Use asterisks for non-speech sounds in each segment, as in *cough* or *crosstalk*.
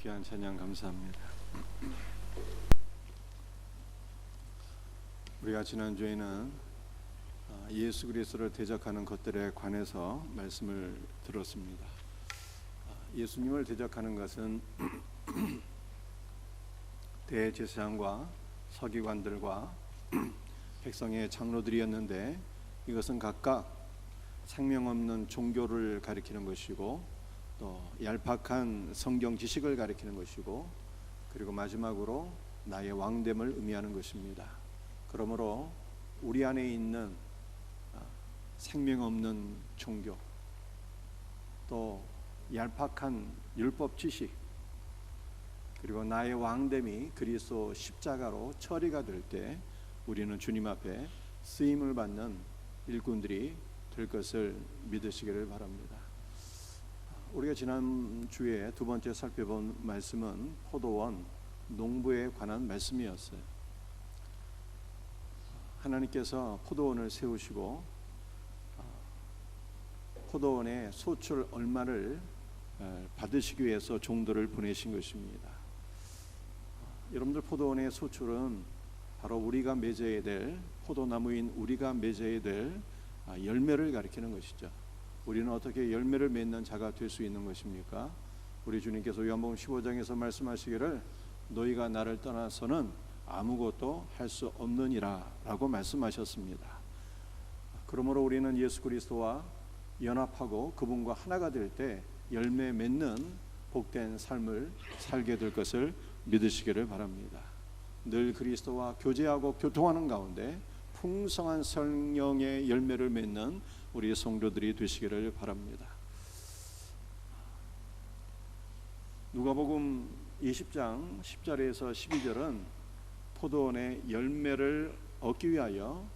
귀한 찬양 감사합니다. *clears throat* 우리가 지난 주에는 아, 예수 그리스도를 대적하는 것들에 관해서 말씀을 들었습니다. 아, 예수님을 대적하는 것은 *clears throat* 대제사장과 서기관들과 *clears throat* 백성의 장로들이었는데 이것은 각각 생명 없는 종교를 가리키는 것이고 또 얄팍한 성경 지식을 가리키는 것이고 그리고 마지막으로 나의 왕됨을 의미하는 것입니다. 그러므로 우리 안에 있는 아, 생명 없는 종교 또 얄팍한 율법 지식 그리고 나의 왕됨이 그리스도 십자가로 처리가 될 때 우리는 주님 앞에 쓰임을 받는 일꾼들이 될 것을 믿으시기를 바랍니다. 우리가 지난 주에 두 번째 살펴본 말씀은 포도원 농부에 관한 말씀이었어요. 하나님께서 포도원을 세우시고 포도원의 소출 얼마를 받으시기 위해서 종들을 보내신 것입니다. 여러분들 포도원의 소출은 바로 우리가 맺어야 될 포도나무인 우리가 맺어야 될 열매를 가리키는 것이죠. 우리는 어떻게 열매를 맺는 자가 될 수 있는 것입니까? 우리 주님께서 요한복음 15장에서 말씀하시기를 너희가 나를 떠나서는 아무것도 할 수 없느니라라고 말씀하셨습니다. 그러므로 우리는 예수 그리스도와 연합하고 그분과 하나가 될 때 열매 맺는 복된 삶을 살게 될 것을 믿으시기를 바랍니다. 늘 그리스도와 교제하고 교통하는 가운데 풍성한 성령의 열매를 맺는 우리 성도들이 되시기를 바랍니다. 누가복음 20장 10절에서 12절은 포도원의 열매를 얻기 위하여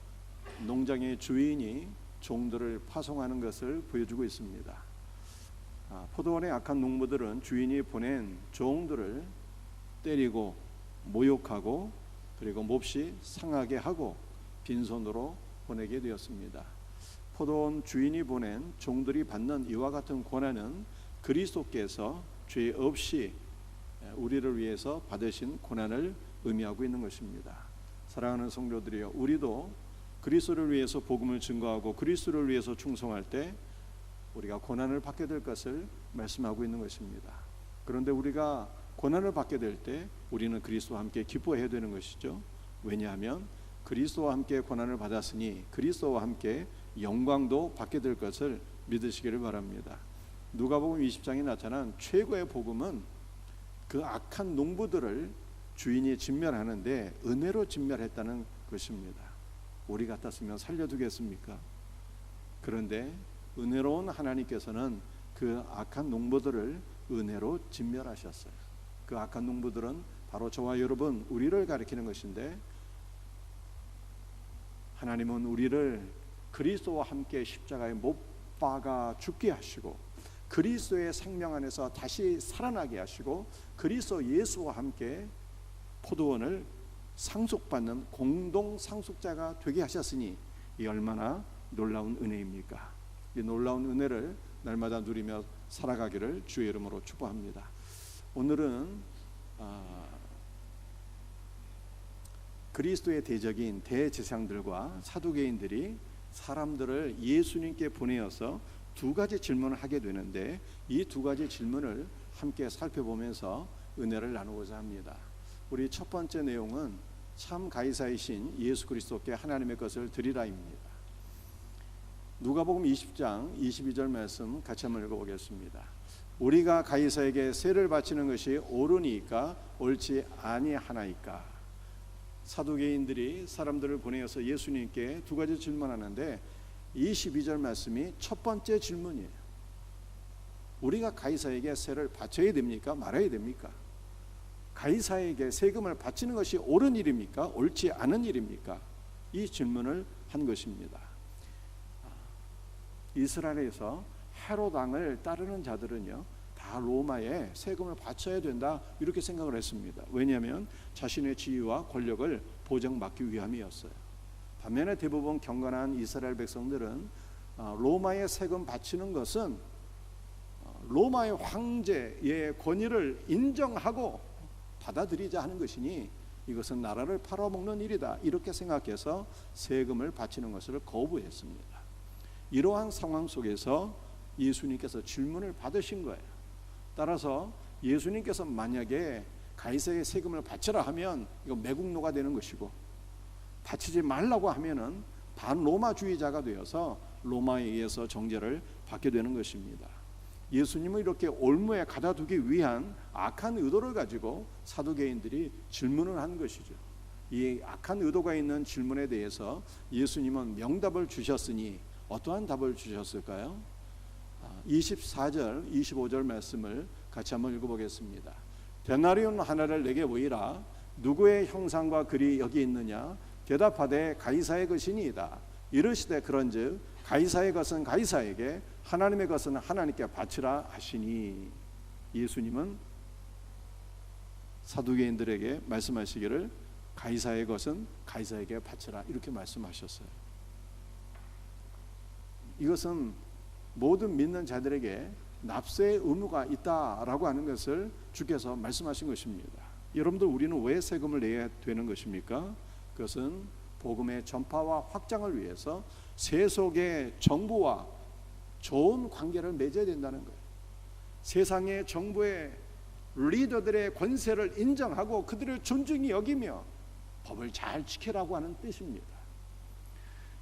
농장의 주인이 종들을 파송하는 것을 보여주고 있습니다. 아, 포도원의 악한 농부들은 주인이 보낸 종들을 때리고 모욕하고 그리고 몹시 상하게 하고 빈손으로 보내게 되었습니다. 포도원 주인이 보낸 종들이 받는 이와 같은 고난은 그리스도께서 죄 없이 우리를 위해서 받으신 고난을 의미하고 있는 것입니다. 사랑하는 성도들이여, 우리도 그리스도를 위해서 복음을 증거하고 그리스도를 위해서 충성할 때 우리가 고난을 받게 될 것을 말씀하고 있는 것입니다. 그런데 우리가 고난을 받게 될 때 우리는 그리스도와 함께 기뻐해야 되는 것이죠. 왜냐하면 그리스도와 함께 고난을 받았으니 그리스도와 함께 영광도 받게 될 것을 믿으시기를 바랍니다. 누가복음 20장에 나타난 최고의 복음은 그 악한 농부들을 주인이 진멸하는데 은혜로 진멸했다는 것입니다. 우리 같았으면 살려두겠습니까? 그런데 은혜로운 하나님께서는 그 악한 농부들을 은혜로 진멸하셨어요. 그 악한 농부들은 바로 저와 여러분 우리를 가리키는 것인데 하나님은 우리를 그리스도와 함께 십자가에 못 박아 죽게 하시고 그리스도의 생명 안에서 다시 살아나게 하시고 그리스도 예수와 함께 포도원을 상속받는 공동 상속자가 되게 하셨으니 이 얼마나 놀라운 은혜입니까? 이 놀라운 은혜를 날마다 누리며 살아가기를 주의 이름으로 축복합니다. 오늘은 아, 그리스도의 대적인 대제사장들과 사두개인들이 사람들을 예수님께 보내어서 두 가지 질문을 하게 되는데 이 두 가지 질문을 함께 살펴보면서 은혜를 나누고자 합니다. 우리 첫 번째 내용은 참 가이사이신 예수 그리스도께 하나님의 것을 드리라입니다. 누가복음 20장 22절 말씀 같이 한번 읽어보겠습니다. 우리가 가이사에게 세를 바치는 것이 옳으니까 옳지 아니하나이까 사두개인들이 사람들을 보내어서 예수님께 두 가지 질문하는데 22절 말씀이 첫 번째 질문이에요. 우리가 가이사에게 세를 바쳐야 됩니까? 말아야 됩니까? 가이사에게 세금을 바치는 것이 옳은 일입니까? 옳지 않은 일입니까? 이 질문을 한 것입니다. 이스라엘에서 헤롯 왕을 따르는 자들은요. 다 로마에 세금을 바쳐야 된다 이렇게 생각을 했습니다. 왜냐하면 자신의 지위와 권력을 보장받기 위함이었어요. 반면에 대부분 경건한 이스라엘 백성들은 어, 로마에 세금 바치는 것은 어, 로마의 황제의 권위를 인정하고 받아들이자 하는 것이니 이것은 나라를 팔아먹는 일이다 이렇게 생각해서 세금을 바치는 것을 거부했습니다. 이러한 상황 속에서 예수님께서 질문을 받으신 거예요. 따라서 예수님께서 만약에 가이사의 세금을 바치라 하면 이거 매국노가 되는 것이고 바치지 말라고 하면은 반로마주의자가 되어서 로마에 의해서 정죄를 받게 되는 것입니다. 예수님을 이렇게 올무에 가다두기 위한 악한 의도를 가지고 사두개인들이 질문을 한 것이죠. 이 악한 의도가 있는 질문에 대해서 예수님은 명답을 주셨으니 어떠한 답을 주셨을까요? 24절, 25절 말씀을 같이 한번 읽어보겠습니다. 데나리온 하나를 내게 보이라. 누구의 형상과 글이 여기 있느냐? 대답하되 가이사의 것이니이다. 이르시되 그런즉 가이사의 것은 가이사에게 하나님의 것은 하나님께 바치라 하시니 예수님은 사두개인들에게 말씀하시기를 가이사의 것은 가이사에게 바치라 이렇게 말씀하셨어요. 이것은 모든 믿는 자들에게 납세의 의무가 있다라고 하는 것을 주께서 말씀하신 것입니다. 여러분들 우리는 왜 세금을 내야 되는 것입니까? 그것은 복음의 전파와 확장을 위해서 세속의 정부와 좋은 관계를 맺어야 된다는 거예요. 세상의 정부의 리더들의 권세를 인정하고 그들을 존중히 여기며 법을 잘 지키라고 하는 뜻입니다.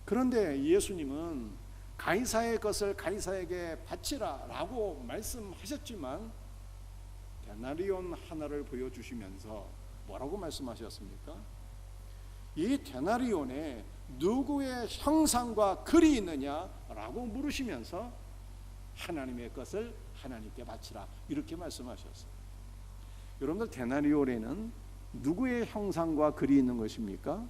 그런데 예수님은 가이사의 것을 가이사에게 바치라라고 말씀하셨지만 데나리온 하나를 보여주시면서 뭐라고 말씀하셨습니까? 이 데나리온에 누구의 형상과 글이 있느냐라고 물으시면서 하나님의 것을 하나님께 바치라 이렇게 말씀하셨어요. 여러분들 데나리온에는 누구의 형상과 글이 있는 것입니까?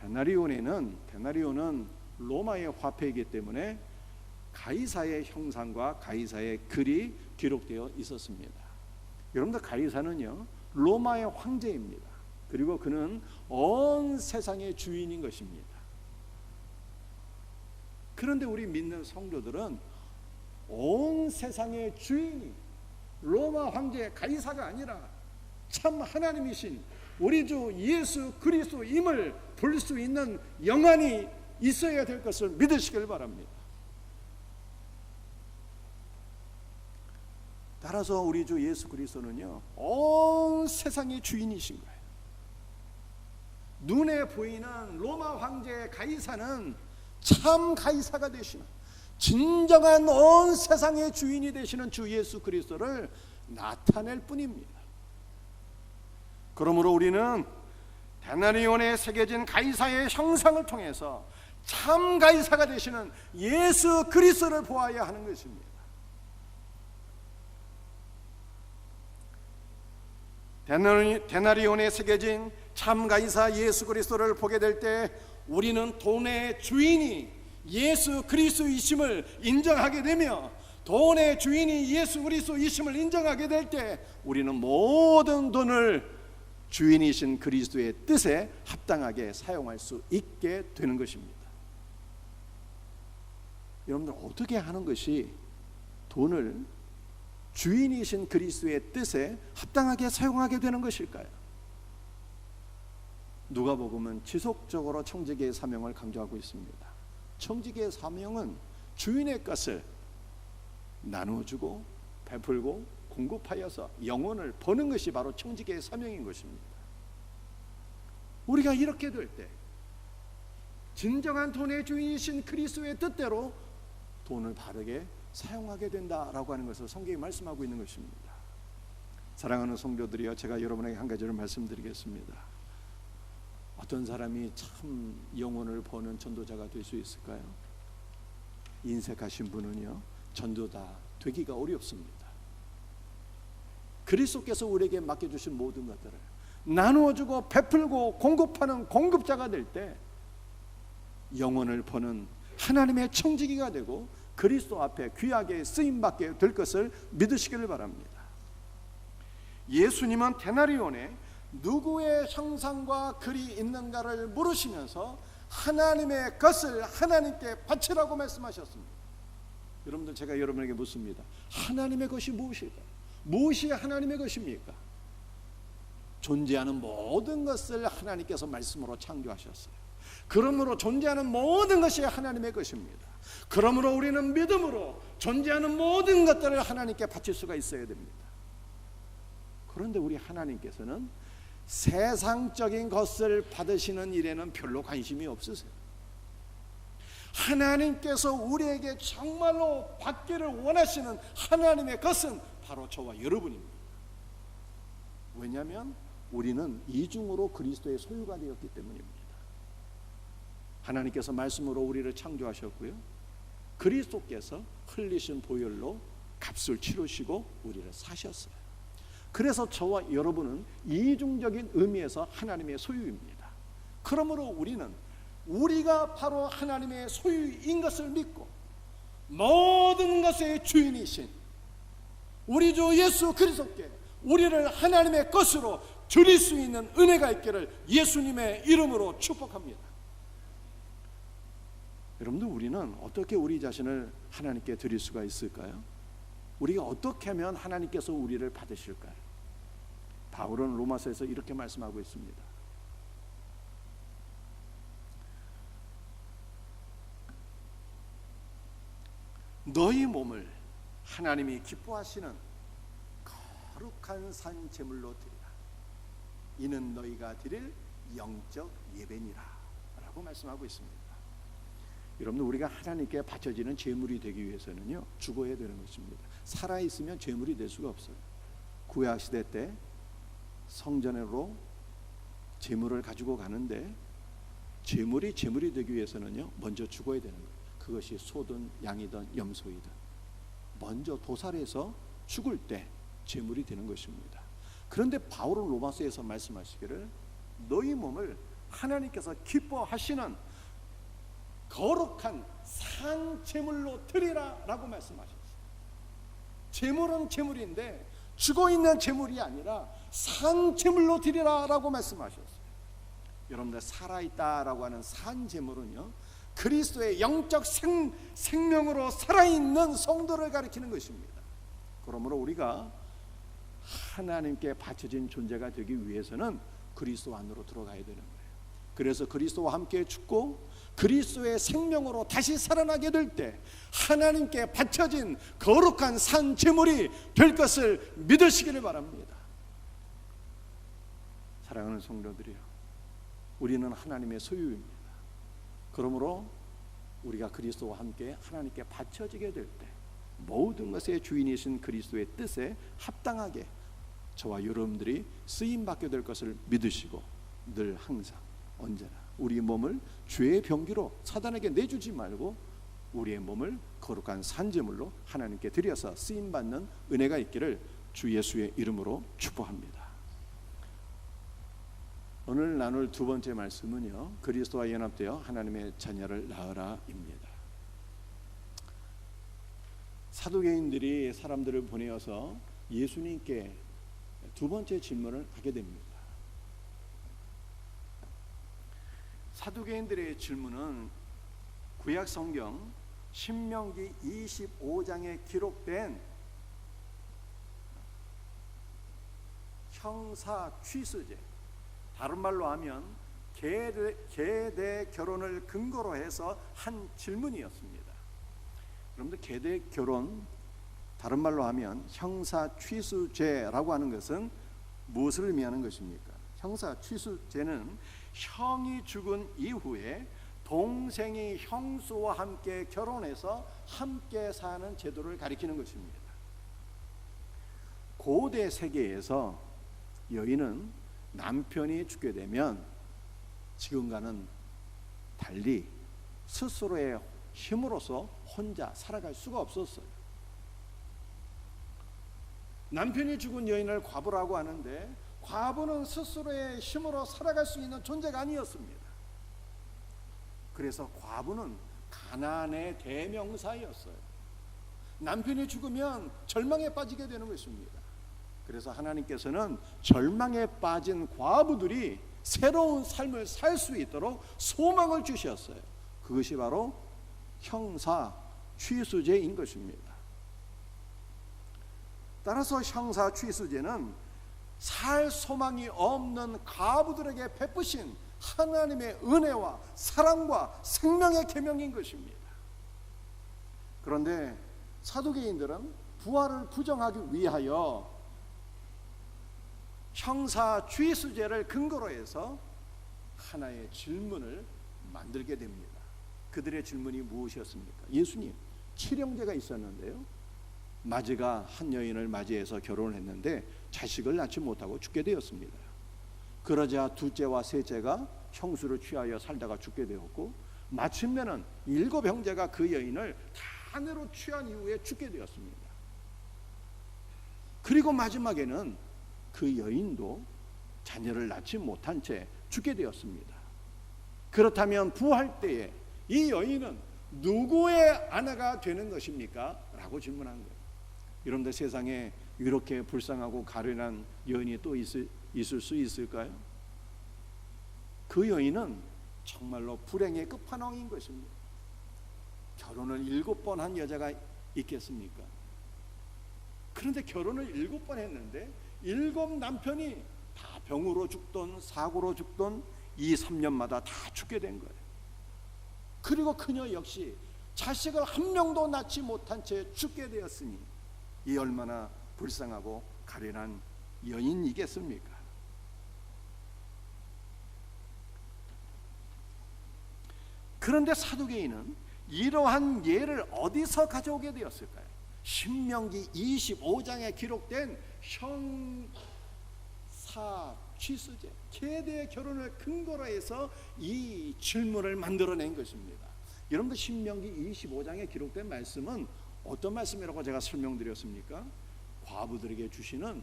데나리온에는 데나리온은 로마의 화폐이기 때문에 가이사의 형상과 가이사의 글이 기록되어 있었습니다. 여러분들 가이사는요 로마의 황제입니다. 그리고 그는 온 세상의 주인인 것입니다. 그런데 우리 믿는 성도들은 온 세상의 주인이 로마 황제 가이사가 아니라 참 하나님이신 우리 주 예수 그리스도임을 볼 수 있는 영안이 있어야 될 것을 믿으시길 바랍니다. 따라서 우리 주 예수 그리스도는요 온 세상의 주인이신 거예요. 눈에 보이는 로마 황제 가이사는 참 가이사가 되시는 진정한 온 세상의 주인이 되시는 주 예수 그리스도를 나타낼 뿐입니다. 그러므로 우리는 데나리온에 새겨진 가이사의 형상을 통해서 참 가이사가 되시는 예수 그리스도를 보아야 하는 것입니다. 데나리온에 새겨진 참 가이사 예수 그리스도를 보게 될 때 우리는 돈의 주인이 예수 그리스도이심을 인정하게 되며 돈의 주인이 예수 그리스도이심을 인정하게 될 때 우리는 모든 돈을 주인이신 그리스도의 뜻에 합당하게 사용할 수 있게 되는 것입니다. 여러분들 어떻게 하는 것이 돈을 주인이신 그리스도의 뜻에 합당하게 사용하게 되는 것일까요? 누가복음은 지속적으로 청지기의 사명을 강조하고 있습니다. 청지기의 사명은 주인의 것을 나누어주고 베풀고 공급하여서 영혼을 버는 것이 바로 청지기의 사명인 것입니다. 우리가 이렇게 될 때 진정한 돈의 주인이신 그리스도의 뜻대로 돈을 바르게 사용하게 된다라고 하는 것을 성경이 말씀하고 있는 것입니다. 사랑하는 성도들이여 제가 여러분에게 한 가지를 말씀드리겠습니다. 어떤 사람이 참 영혼을 버는 전도자가 될 수 있을까요? 인색하신 분은요 전도다 되기가 어렵습니다. 그리스도께서 우리에게 맡겨 주신 모든 것들을 나누어 주고 베풀고 공급하는 공급자가 될 때 영혼을 버는 하나님의 청지기가 되고 그리스도 앞에 귀하게 쓰임 받게 될 것을 믿으시기를 바랍니다. 예수님은 데나리온에 누구의 형상과 글이 있는가를 물으시면서 하나님의 것을 하나님께 바치라고 말씀하셨습니다. 여러분들 제가 여러분에게 묻습니다. 하나님의 것이 무엇일까? 무엇이 하나님의 것입니까? 존재하는 모든 것을 하나님께서 말씀으로 창조하셨어요. 그러므로 존재하는 모든 것이 하나님의 것입니다. 그러므로 우리는 믿음으로 존재하는 모든 것들을 하나님께 바칠 수가 있어야 됩니다. 그런데 우리 하나님께서는 세상적인 것을 받으시는 일에는 별로 관심이 없으세요. 하나님께서 우리에게 정말로 받기를 원하시는 하나님의 것은 바로 저와 여러분입니다. 왜냐하면 우리는 이중으로 그리스도의 소유가 되었기 때문입니다. 하나님께서 말씀으로 우리를 창조하셨고요. 그리스도께서 흘리신 보혈로 값을 치르시고 우리를 사셨어요. 그래서 저와 여러분은 이중적인 의미에서 하나님의 소유입니다. 그러므로 우리는 우리가 바로 하나님의 소유인 것을 믿고 모든 것의 주인이신 우리 주 예수 그리스도께 우리를 하나님의 것으로 드릴 수 있는 은혜가 있기를 예수님의 이름으로 축복합니다. 여러분들 우리는 어떻게 우리 자신을 하나님께 드릴 수가 있을까요? 우리가 어떻게 하면 하나님께서 우리를 받으실까요? 바울은 로마서에서 이렇게 말씀하고 있습니다. 너희 몸을 하나님이 기뻐하시는 거룩한 산 제물로 드리라. 이는 너희가 드릴 영적 예배니라라고 말씀하고 있습니다. 여러분 우리가 하나님께 바쳐지는 제물이 되기 위해서는요 죽어야 되는 것입니다. 살아 있으면 제물이 될 수가 없어요. 구약 시대 때 성전으로 제물을 가지고 가는데 제물이 제물이 되기 위해서는요 먼저 죽어야 되는 거예요. 그것이 소든 양이든 염소이든 먼저 도살해서 죽을 때 제물이 되는 것입니다. 그런데 바울은 로마서에서 말씀하시기를 너희 몸을 하나님께서 기뻐하시는 거룩한 산 제물로 드리라라고 말씀하셨어요. 제물은 제물인데 죽어 있는 제물이 아니라 산 제물로 드리라라고 말씀하셨어요. 여러분들 살아 있다라고 하는 산 제물은요. 그리스도의 영적 생, 생명으로 살아 있는 성도를 가리키는 것입니다. 그러므로 우리가 하나님께 바쳐진 존재가 되기 위해서는 그리스도 안으로 들어가야 되는 거예요. 그래서 그리스도와 함께 죽고 그리스도의 생명으로 다시 살아나게 될 때 하나님께 바쳐진 거룩한 산 제물이 될 것을 믿으시기를 바랍니다. 사랑하는 성도들이요. 우리는 하나님의 소유입니다. 그러므로 우리가 그리스도와 함께 하나님께 바쳐지게 될 때 모든 것의 주인이신 그리스도의 뜻에 합당하게 저와 여러분들이 쓰임 받게 될 것을 믿으시고 늘 항상 언제나 우리 몸을 죄의 병기로 사단에게 내주지 말고 우리의 몸을 거룩한 산제물로 하나님께 드려서 쓰임 받는 은혜가 있기를 주 예수의 이름으로 축복합니다. 오늘 나눌 두 번째 말씀은요. 그리스도와 연합되어 하나님의 자녀를 낳으라입니다. 사도계인들이 사람들을 보내어서 예수님께 두 번째 질문을 하게 됩니다. 사도계인들의 질문은 구약 성경 신명기 25장에 기록된 형사 취수제 다른 말로 하면 계대, 결혼을 근거로 해서 한 질문이었습니다. 여러분들 계대 결혼 다른 말로 하면 형사 취수제라고 하는 것은 무엇을 의미하는 것입니까? 형사 취수제는 형이 죽은 이후에 동생이 형수와 함께 결혼해서 함께 사는 제도를 가리키는 것입니다. 고대 세계에서 여인은 남편이 죽게 되면 지금과는 달리 스스로의 힘으로서 혼자 살아갈 수가 없었어요. 남편이 죽은 여인을 과부라고 하는데 과부는 스스로의 힘으로 살아갈 수 있는 존재가 아니었습니다. 그래서 과부는 가난의 대명사였어요. 남편이 죽으면 절망에 빠지게 되는 것입니다. 그래서 하나님께서는 절망에 빠진 과부들이 새로운 삶을 살 수 있도록 소망을 주셨어요. 그것이 바로 형사 취수제인 것입니다. 따라서 형사 취수제는 살 소망이 없는 가부들에게 베푸신 하나님의 은혜와 사랑과 생명의 계명인 것입니다. 그런데 사두개인들은 부활을 부정하기 위하여 형사 취수제를 근거로 해서 하나의 질문을 만들게 됩니다. 그들의 질문이 무엇이었습니까? 예수님, 칠형제가 있었는데요. 마지가 한 여인을 맞이해서 결혼을 했는데 자식을 낳지 못하고 죽게 되었습니다. 그러자 둘째와 셋째가 형수를 취하여 살다가 죽게 되었고 마침내는 일곱 형제가 그 여인을 탄으로 취한 이후에 죽게 되었습니다. 그리고 마지막에는 그 여인도 자녀를 낳지 못한 채 죽게 되었습니다. 그렇다면 부활 때에 이 여인은 누구의 아내가 되는 것입니까? 라고 질문한 거예요. 여러분들 세상에 이렇게 불쌍하고 가련한 여인이 또 있을, 있을 수 있을까요? 그 여인은 정말로 불행의 끝판왕인 것입니다. 결혼을 일곱 번 한 여자가 있겠습니까? 그런데 결혼을 일곱 번 했는데 일곱 남편이 다 병으로 죽던 사고로 죽던 이 3년마다 다 죽게 된 거예요. 그리고 그녀 역시 자식을 한 명도 낳지 못한 채 죽게 되었으니 이 얼마나 불쌍하고 가련한 여인이겠습니까? 그런데 사두개인은 이러한 예를 어디서 가져오게 되었을까요? 신명기 25장에 기록된 형사 취수제 계대의 결혼을 근거로 해서 이 질문을 만들어낸 것입니다. 여러분들 신명기 25장에 기록된 말씀은 어떤 말씀이라고 제가 설명드렸습니까? 과부들에게 주시는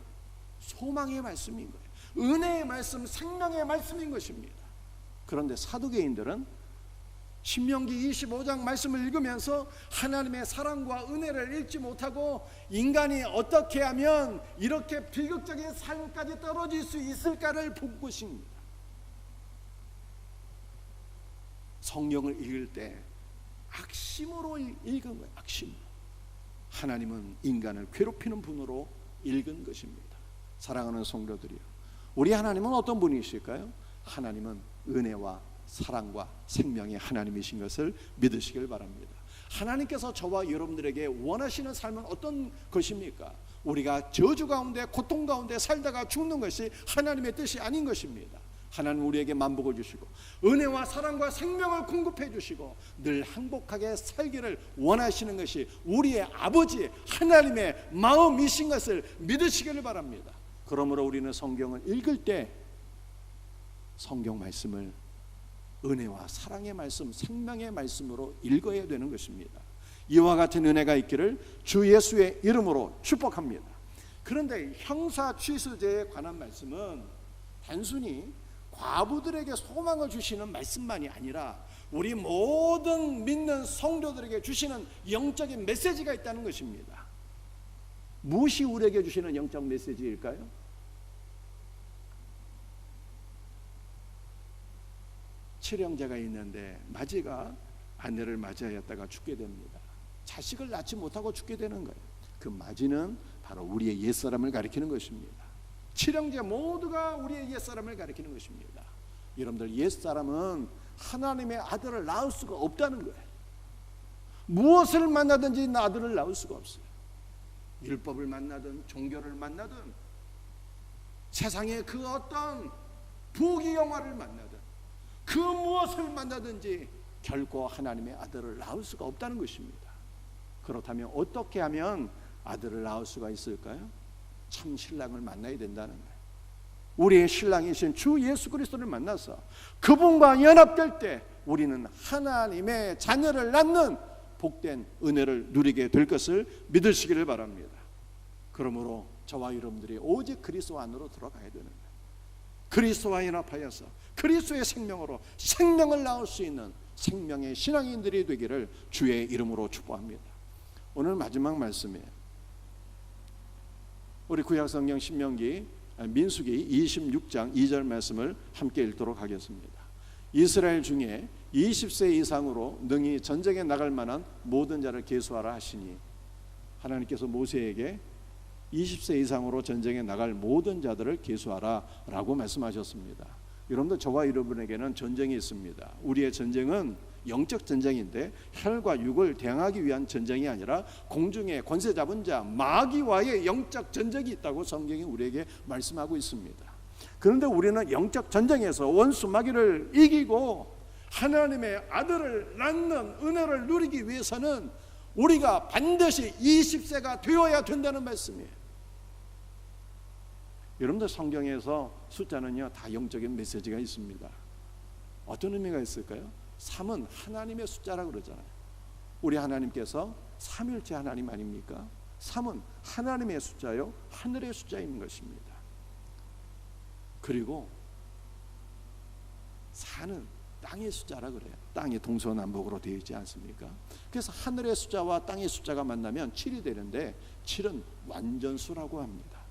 소망의 말씀인 거예요. 은혜의 말씀, 생명의 말씀인 것입니다. 그런데 사두개인들은 신명기 25장 말씀을 읽으면서 하나님의 사랑과 은혜를 읽지 못하고 인간이 어떻게 하면 이렇게 비극적인 삶까지 떨어질 수 있을까를 본 것입니다. 성경을 읽을 때 악심으로 읽은 거예요. 악심. 하나님은 인간을 괴롭히는 분으로 읽은 것입니다. 사랑하는 성도들이요. 우리 하나님은 어떤 분이실까요? 하나님은 은혜와 사랑과 생명의 하나님이신 것을 믿으시길 바랍니다. 하나님께서 저와 여러분들에게 원하시는 삶은 어떤 것입니까? 우리가 저주 가운데 고통 가운데 살다가 죽는 것이 하나님의 뜻이 아닌 것입니다. 하나님 우리에게 만복을 주시고 은혜와 사랑과 생명을 공급해 주시고 늘 행복하게 살기를 원하시는 것이 우리의 아버지 하나님의 마음이신 것을 믿으시기를 바랍니다. 그러므로 우리는 성경을 읽을 때 성경 말씀을 은혜와 사랑의 말씀, 생명의 말씀으로 읽어야 되는 것입니다. 이와 같은 은혜가 있기를 주 예수의 이름으로 축복합니다. 그런데 형사 취수제에 관한 말씀은 단순히 과부들에게 소망을 주시는 말씀만이 아니라 우리 모든 믿는 성도들에게 주시는 영적인 메시지가 있다는 것입니다. 무엇이 우리에게 주시는 영적 메시지일까요? 칠형제가 있는데 마지가 아내를 맞이하였다가 죽게 됩니다. 자식을 낳지 못하고 죽게 되는 거예요. 그 마지는 바로 우리의 옛사람을 가리키는 것입니다. 칠형제 모두가 우리의 옛사람을 가리키는 것입니다. 여러분들 옛사람은 하나님의 아들을 낳을 수가 없다는 거예요. 무엇을 만나든지 아들을 낳을 수가 없어요. 율법을 만나든 종교를 만나든 세상의 그 어떤 부귀 영화를 만나든 그 무엇을 만나든지 결코 하나님의 아들을 낳을 수가 없다는 것입니다. 그렇다면 어떻게 하면 아들을 낳을 수가 있을까요? 참 신랑을 만나야 된다는 거예요. 우리의 신랑이신 주 예수 그리스도를 만나서 그분과 연합될 때 우리는 하나님의 자녀를 낳는 복된 은혜를 누리게 될 것을 믿으시기를 바랍니다. 그러므로 저와 여러분들이 오직 그리스도 안으로 들어가야 되는 거예요. 그리스도와 연합하여서 그리스도의 생명으로 생명을 낳을 수 있는 생명의 신앙인들이 되기를 주의 이름으로 축복합니다. 오늘 마지막 말씀이에요. 우리 구약 성경 신명기 민수기 26장 2절 말씀을 함께 읽도록 하겠습니다. 이스라엘 중에 20세 이상으로 능히 전쟁에 나갈 만한 모든 자를 계수하라 하시니 하나님께서 모세에게 20세 이상으로 전쟁에 나갈 모든 자들을 계수하라라고 말씀하셨습니다. 여러분들 저와 여러분에게는 전쟁이 있습니다. 우리의 전쟁은 영적 전쟁인데 혈과 육을 대항하기 위한 전쟁이 아니라 공중의 권세 잡은 자 마귀와의 영적 전쟁이 있다고 성경이 우리에게 말씀하고 있습니다. 그런데 우리는 영적 전쟁에서 원수 마귀를 이기고 하나님의 아들을 낳는 은혜를 누리기 위해서는 우리가 반드시 20세가 되어야 된다는 말씀이에요. 여러분들 성경에서 숫자는요 다 영적인 메시지가 있습니다. 어떤 의미가 있을까요? 3은 하나님의 숫자라 그러잖아요. 우리 하나님께서 삼일째 하나님 아닙니까? 3은 하나님의 숫자요 하늘의 숫자인 것입니다. 그리고 4는 땅의 숫자라 그래요. 땅이 동서남북으로 되어 있지 않습니까? 그래서 하늘의 숫자와 땅의 숫자가 만나면 7이 되는데 7은 완전수라고 합니다.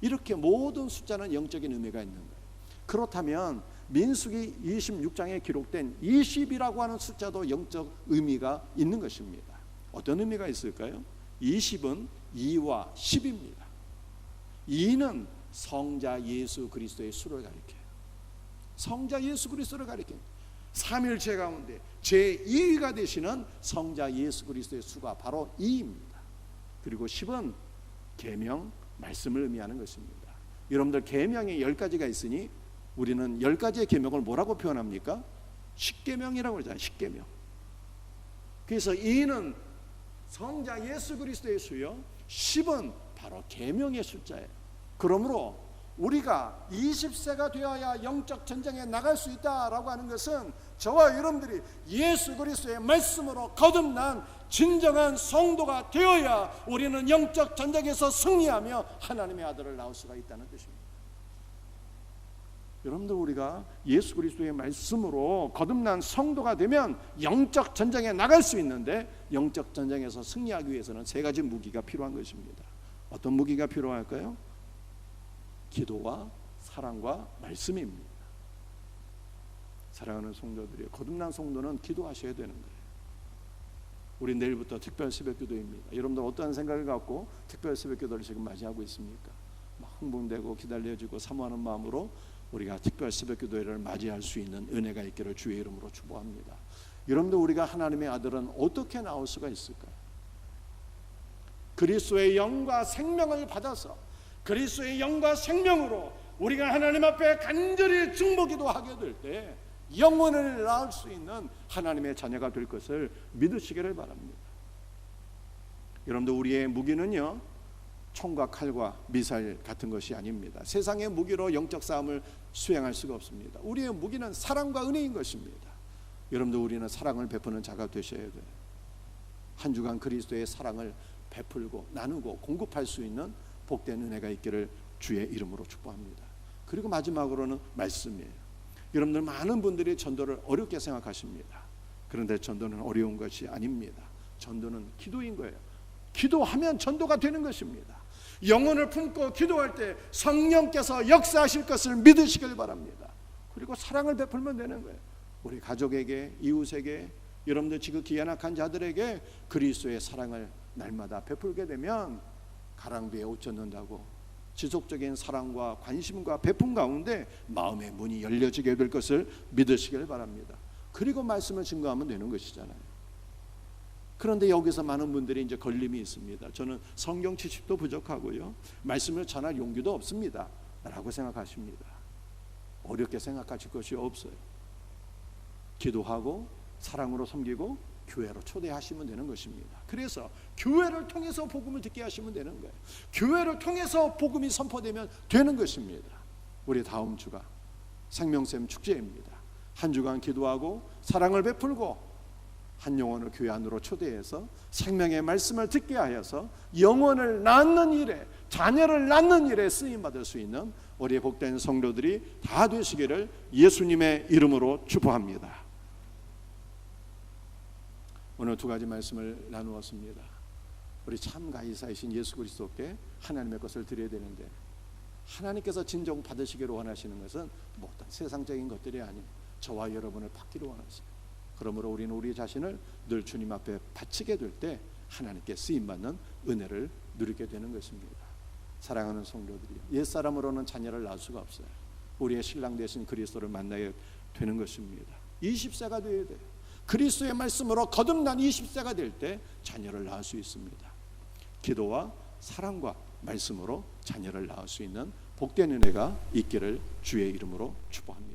이렇게 모든 숫자는 영적인 의미가 있는 거예요. 그렇다면 민수기 26장에 기록된 20이라고 하는 숫자도 영적 의미가 있는 것입니다. 어떤 의미가 있을까요? 20은 2와 10입니다. 2는 성자 예수 그리스도의 수를 가리켜요. 성자 예수 그리스도를 가리킵니다. 삼일체 가운데 제2위가 되시는 성자 예수 그리스도의 수가 바로 2입니다. 그리고 10은 계명 말씀을 의미하는 것입니다. 여러분들 계명이 10가지가 있으니 우리는 10가지의 계명을 뭐라고 표현합니까? 십계명이라고 그러잖아요. 십계명. 그래서 2는 성자 예수 그리스도의 수요. 10은 바로 계명의 숫자예요. 그러므로 우리가 20세가 되어야 영적 전쟁에 나갈 수 있다라고 하는 것은 저와 여러분들이 예수 그리스도의 말씀으로 거듭난 진정한 성도가 되어야 우리는 영적 전쟁에서 승리하며 하나님의 아들을 낳을 수가 있다는 뜻입니다. 여러분들 우리가 예수 그리스도의 말씀으로 거듭난 성도가 되면 영적 전쟁에 나갈 수 있는데 영적 전쟁에서 승리하기 위해서는 세 가지 무기가 필요한 것입니다. 어떤 무기가 필요할까요? 기도와 사랑과 말씀입니다. 사랑하는 성도들이 거듭난 성도는 기도하셔야 되는 거예요. 우리 내일부터 특별 새벽 기도입니다. 여러분들 어떠한 생각을 갖고 특별 새벽 기도를 지금 맞이하고 있습니까? 흥분되고 기다려지고 사모하는 마음으로 우리가 특별 새벽 기도회를 맞이할 수 있는 은혜가 있기를 주의 이름으로 축복합니다. 여러분들 우리가 하나님의 아들은 어떻게 나올 수가 있을까요? 그리스도의 영과 생명을 받아서 그리스도의 영과 생명으로 우리가 하나님 앞에 간절히 중보기도 하게 될 때 영혼을 낳을 수 있는 하나님의 자녀가 될 것을 믿으시기를 바랍니다. 여러분들 우리의 무기는요 총과 칼과 미사일 같은 것이 아닙니다. 세상의 무기로 영적 싸움을 수행할 수가 없습니다. 우리의 무기는 사랑과 은혜인 것입니다. 여러분들 우리는 사랑을 베푸는 자가 되셔야 돼요. 한 주간 그리스도의 사랑을 베풀고 나누고 공급할 수 있는 복된 은혜가 있기를 주의 이름으로 축복합니다. 그리고 마지막으로는 말씀이에요. 여러분들 많은 분들이 전도를 어렵게 생각하십니다. 그런데 전도는 어려운 것이 아닙니다. 전도는 기도인 거예요. 기도하면 전도가 되는 것입니다. 영혼을 품고 기도할 때 성령께서 역사하실 것을 믿으시길 바랍니다. 그리고 사랑을 베풀면 되는 거예요. 우리 가족에게, 이웃에게, 여러분들 지극히 연약한 자들에게 그리스도의 사랑을 날마다 베풀게 되면 가랑비에 옷 젖는다고 지속적인 사랑과 관심과 베품 가운데 마음의 문이 열려지게 될 것을 믿으시길 바랍니다. 그리고 말씀을 증거하면 되는 것이잖아요. 그런데 여기서 많은 분들이 이제 걸림이 있습니다. 저는 성경 지식도 부족하고요. 말씀을 전할 용기도 없습니다. 라고 생각하십니다. 어렵게 생각하실 것이 없어요. 기도하고 사랑으로 섬기고 교회로 초대하시면 되는 것입니다. 그래서 교회를 통해서 복음을 듣게 하시면 되는 거예요. 교회를 통해서 복음이 선포되면 되는 것입니다. 우리 다음 주가 생명샘 축제입니다. 한 주간 기도하고 사랑을 베풀고 한 영혼을 교회 안으로 초대해서 생명의 말씀을 듣게 하여서 영혼을 낳는 일에 자녀를 낳는 일에 쓰임 받을 수 있는 우리 복된 성도들이 다 되시기를 예수님의 이름으로 축복합니다. 오늘 두 가지 말씀을 나누었습니다. 우리 참 가이사이신 예수 그리스도께 하나님의 것을 드려야 되는데 하나님께서 진정 받으시기를 원하시는 것은 뭐 어떤 세상적인 것들이 아닌 저와 여러분을 받기를 원하세요. 그러므로 우리는 우리 자신을 늘 주님 앞에 바치게 될 때 하나님께 쓰임 받는 은혜를 누리게 되는 것입니다. 사랑하는 성도들이 옛 사람으로는 자녀를 낳을 수가 없어요. 우리의 신랑 되신 그리스도를 만나게 되는 것입니다. 20세가 되어야 돼요. 그리스도의 말씀으로 거듭난 20세가 될 때 자녀를 낳을 수 있습니다. 기도와 사랑과 말씀으로 자녀를 낳을 수 있는 복된 은혜가 있기를 주의 이름으로 축복합니다.